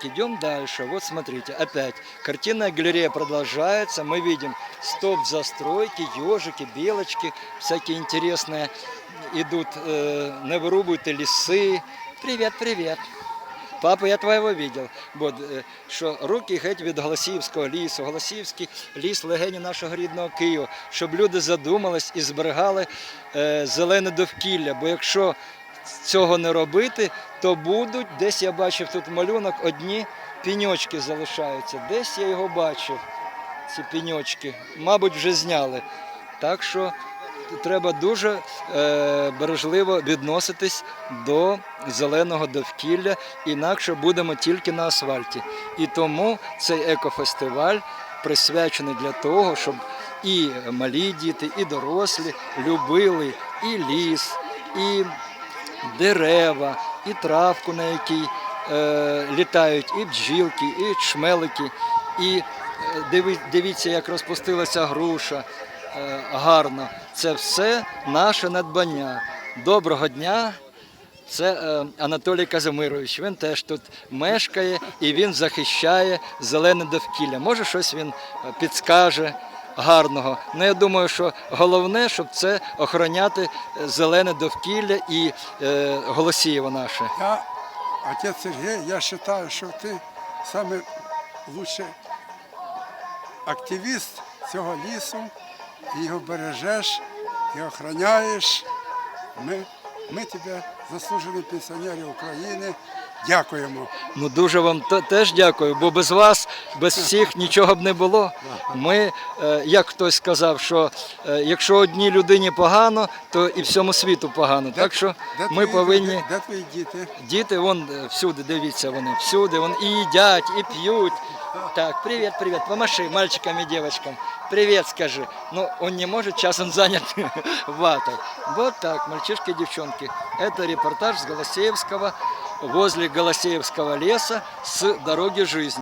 Так, идем дальше. Вот смотрите, опять картинная галерея продолжается. Мы видим стоп застройки, ежики, белочки, всякие интересные идут, э, не вырубают лесы. Привет, привет. Папа, я твоєго видел. От, е, що руки геть від Голосіївського лісу, Голосіївський ліс легені нашого рідного Києва, щоб люди задумались і зберігали е, зелене довкілля. Бо якщо цього не робити, то будуть, десь я бачив тут малюнок, одні піньочки залишаються. Десь я його бачив, ці піньочки. Мабуть, вже зняли. Так що треба дуже е, бережливо відноситись до зеленого довкілля, інакше будемо тільки на асфальті. І тому цей екофестиваль присвячений для того, щоб і малі діти, і дорослі любили і ліс, і дерева, і травку, на якій е, літають і бджілки, і чмелики. І е, диви- дивіться, як розпустилася груша е, гарно. Це все наше надбання. Доброго дня. Це е, Анатолій Казимирович. Він теж тут мешкає і він захищає зелене довкілля. Може, щось він е, підскаже гарного. Ну, я думаю, що головне, щоб це охороняти е, зелене довкілля і е, Голосієво наше. Я, отец Сергей, я что ты самый лучший активіст цього лісу, його бережеш і охороняєш. Ми, ми тебе, заслужені пенсіонери України, дякуємо. Ну дуже вам те- теж дякую, бо без вас, без всіх нічого б не було. Ми, е, як хтось сказав, що е, якщо одній людині погано, то і всьому світу погано. Так що Де ми твої повинні. Де твої діти? Діти вон е, всюди, дивіться вони, всюди, вон і їдять, і п'ють. Так, привет, привет, помаши мальчикам и девочкам. Привет скажи. Ну, он не может, сейчас он занят ватой. Вот так, мальчишки и девчонки. Это репортаж с Голосеевского, возле Голосеевского леса с дороги жизни.